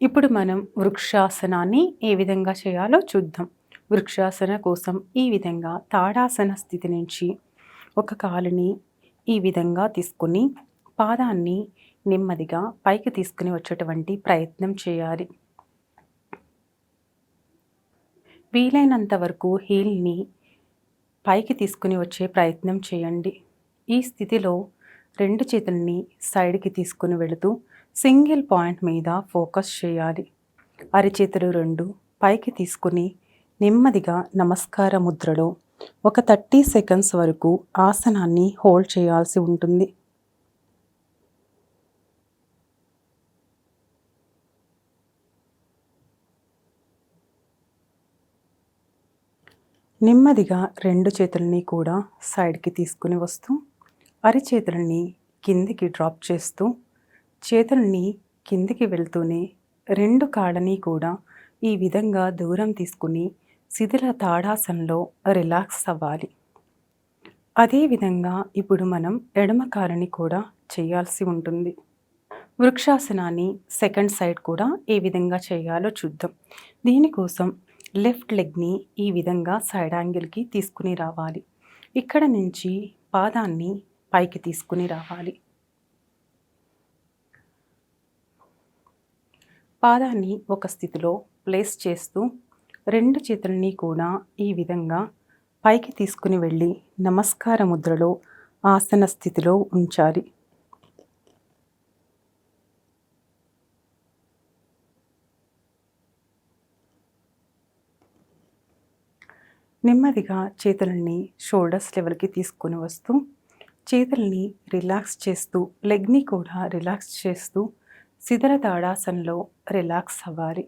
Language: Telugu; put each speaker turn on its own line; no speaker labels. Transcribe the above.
ఇప్పుడు మనం వృక్షాసనాన్ని ఏ విధంగా చేయాలో చూద్దాం. వృక్షాసన కోసం ఈ విధంగా తాడాసన స్థితి నుంచి ఒక కాలుని ఈ విధంగా తీసుకుని పాదాన్ని నెమ్మదిగా పైకి తీసుకుని వచ్చేటువంటి ప్రయత్నం చేయాలి. వీలైనంత వరకు హీల్ని పైకి తీసుకుని వచ్చే ప్రయత్నం చేయండి. ఈ స్థితిలో రెండు చేతుల్ని సైడ్కి తీసుకుని వెళుతూ సింగిల్ పాయింట్ మీద ఫోకస్ చేయాలి. అరిచేతులు రెండు పైకి తీసుకుని నెమ్మదిగా నమస్కార ముద్రలో ఒక థర్టీ సెకండ్స్ వరకు ఆసనాన్ని హోల్డ్ చేయాల్సి ఉంటుంది. నెమ్మదిగా రెండు చేతులని కూడా సైడ్కి తీసుకుని వస్తూ అరిచేతులని కిందికి డ్రాప్ చేస్తూ చేతుల్ని కిందికి వెళ్తూనే రెండు కాళ్ళని కూడా ఈ విధంగా దూరం తీసుకుని శిథిల తాడాసనలో రిలాక్స్ అవ్వాలి. అదేవిధంగా ఇప్పుడు మనం ఎడమ కాలని కూడా చేయాల్సి ఉంటుంది. వృక్షాసనాన్ని సెకండ్ సైడ్ కూడా ఏ విధంగా చేయాలో చూద్దాం. దీనికోసం లెఫ్ట్ లెగ్ని ఈ విధంగా సైడ్ యాంగిల్కి తీసుకుని రావాలి. ఇక్కడ నుంచి పాదాన్ని పైకి తీసుకుని రావాలి. పాదాన్ని ఒక స్థితిలో ప్లేస్ చేస్తూ రెండు చేతుల్ని కూడా ఈ విధంగా పైకి తీసుకుని వెళ్ళి నమస్కార ముద్రలో ఆసన స్థితిలో ఉంచాలి. నెమ్మదిగా చేతులని షోల్డర్స్ లెవెల్కి తీసుకొని వస్తూ చేతుల్ని రిలాక్స్ చేస్తూ లెగ్ని కూడా రిలాక్స్ చేస్తూ సిదర తాడాసనలో రిలాక్స్ అవ్వాలి.